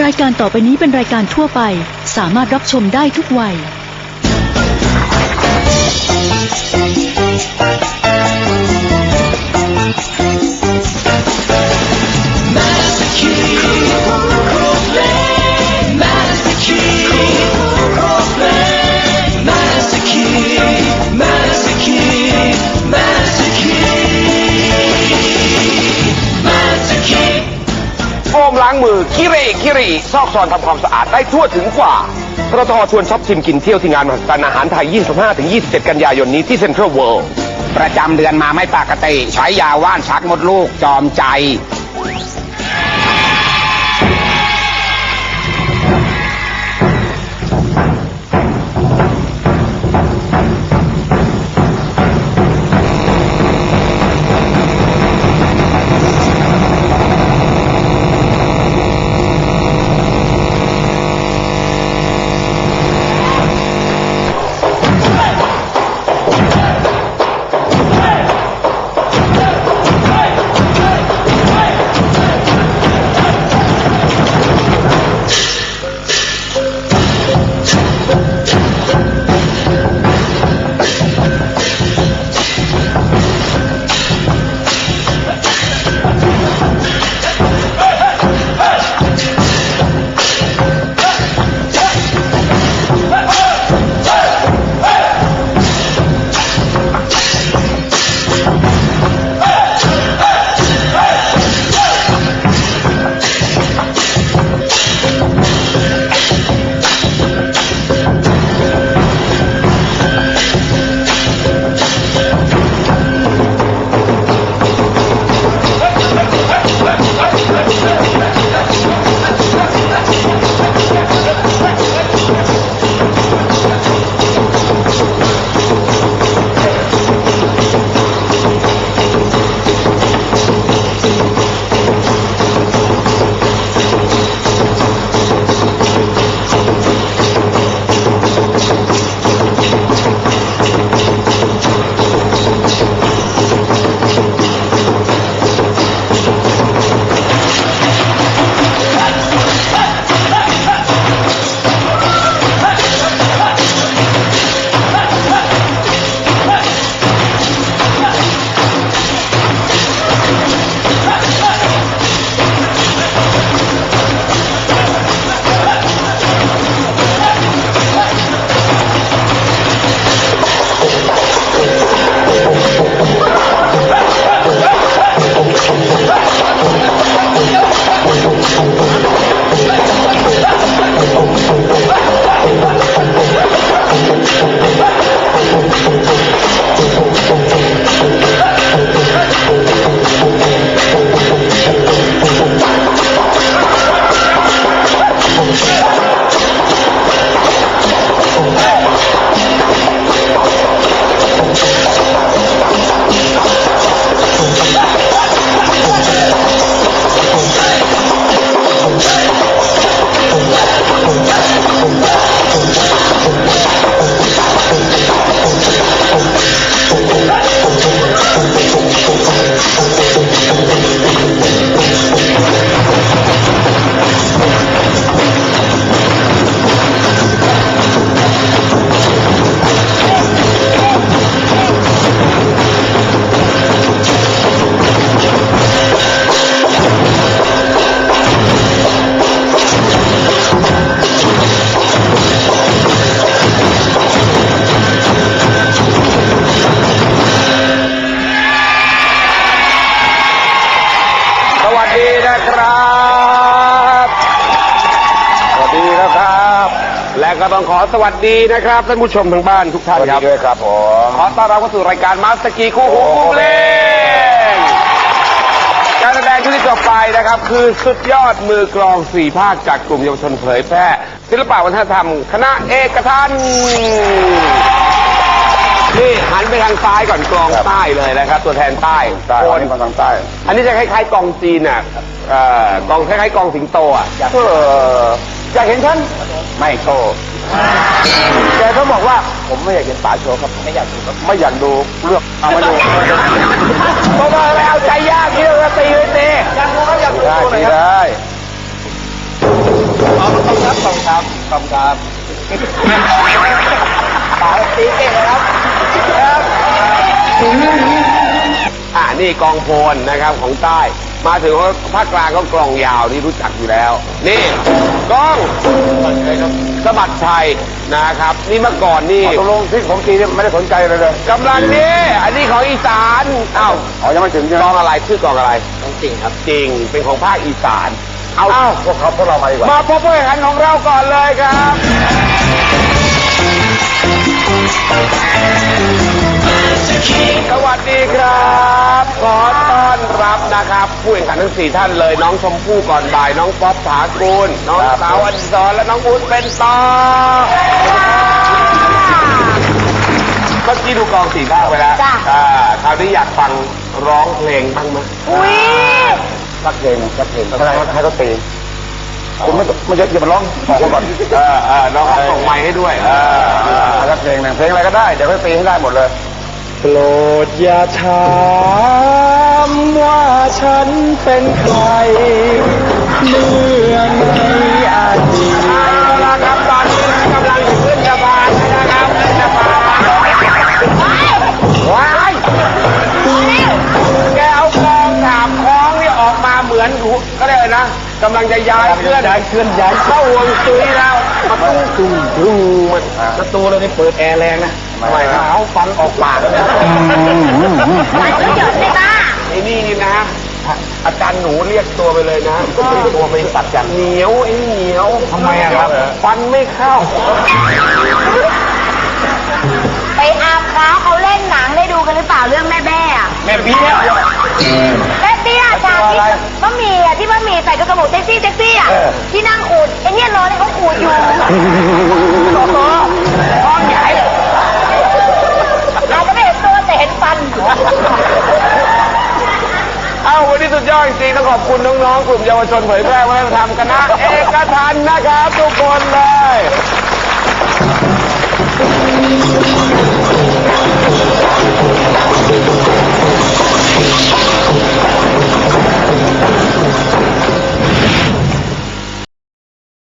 รายการต่อไปนี้เป็นรายการทั่วไป สามารถรับชมได้ทุกวัย โฟมล้างมือคิเรคิริซอกซอนทำความสะอาดได้ทั่วถึงกว่าปตทชวนช็อปชิมกินเที่ยวที่งานมหัศจรรย์อาหารไทย 25-27 กันยายนนี้ที่เซ็นทรัลเวิลด์ประจำเดือนมาไม่ปกติใช้ยาว่านชักมดลูกจอมใจ ก็ต้องขอสวัสดีนะครับท่านผู้ชมทางบ้านทุกท่านครับด้วยครับผมขอต้อนรับเข้าสู่รายการมาสเตอร์กีคู่หูคู่เพลงการแสดงที่จบไปนะครับ คือสุดยอดมือกลองสี่ภาคจากกลุ่มเยาวชนเผยแพร่ศิลปะวัฒนธรรม คณะเอกทันนี่หันไปทางซ้ายก่อนกลองใต้เลยนะครับ ตัวแทนใต้ใต้โคนนี่มาทางใต้ อันนี้จะคล้ายๆกองจีนอะเอ่อกองคล้ายๆกองสิงโตอะเอออยากเห็นท่านไม่โชว์ แกเขาบอกว่าผมไม่อยากเห็นป๋าโชว์ครับ ไม่อยากดูครับไม่อยากดูเลือกเอามาดูเพราะว่าไม่เอาใจยากที่เราตีเลยตีอยากดูครับอยากดูได้ตัวไหนดีครับได้ขอบครับป๋าตีเก่งนะครับอ่านี่กองโพลนะครับของใต้ มาถึงภาคกลางก็กลองยาวนี่รู้จักอยู่แล้ว นี่กล้องสะบัดชัยนะครับ นี่เมื่อก่อนนี่ตกลงที่ผมตีเนี่ยไม่ได้สนใจเลยเลยกำลังนี่อันนี้ของอีสานอ้าวอ๋อยังไม่ถึงใช่ไหกมลองอะไรชื่อกลองอะไรกลองจริงครับจริงเป็นของภาคอีสาน เอาอ้าวพวกเขาพวกเรามาดีกว่ามาพบผู้แข่งขันของเราก่อนเลยครับสวัสดีครับขอต้อ นรับนะครับ ผู้แข่งขันทั้งสี่ท่านเลย น้องชมพู่ก่อนบ่าย น้องป๊อปถากูล น้องสาวอันซอนและน้องอุ้นเป็นต่อเมื่อกี้ดูกองสี่ภาคไปแล้วจ้ะ อ่าคราวนี้อยากฟังร้องเพลงบ้างไหมอุ้ยสักเพลงสักเพลงให้ให้เขาตีคุณไม่ไม่อย่ามาร้องออกมาก่อนเออเออน้องเขาส่งไมค์ให้ด้วยเออสักเพลงหนึงเพลงอะไรก็ได้เดี๋ยวเขาตีให้ได้หมดเลย โปรดอย่าถามว่าฉันเป็นใคร เมื่อในอดีตเอาละครับตอนนี้กำลังขึ้นสะพานนะครับขึ้นสะพานว้ายแกเอากองถามคล้องนี่ออกมาเหมือนถูก็ได้เลยนะกำลังจะย้ายเคลื่อนย้ายเคลื่อนย้ายเข้าวงซุยแล้วมาตุ้งตุ้งตุ้งประตูเราเนี่เปิดแอร์แรงนะ ไมครับเอาฟันออกปากเลยหลายคนหยดเลยป้าไอ้นี่นี่นะ อาจารย์หนูเรียกตัวไปเลยนะ ตัวไปตัดกันเหนียวไอ้เหนียวทำไมอะครับ ฟันไม่เข้า ไปอาบค้าเขาเล่นหนังได้ดูกันหรือเปล่าเรื่องแม่แบ้อะแม่เบี้ยแม่เตี้ยฉากที่บะหมี่อะที่บะหมี่ใส่กระหมูเซ็กซี่เซ็กซี่อะที่นั่งขูดไอ้เนี่ยนอนให้เขาขูดอยู่ อบคุณน้องๆ กลุ่มเยาวชนเผยแพร่วัฒนธรรมคณะเอกทันนะครับ ทุกคนเลย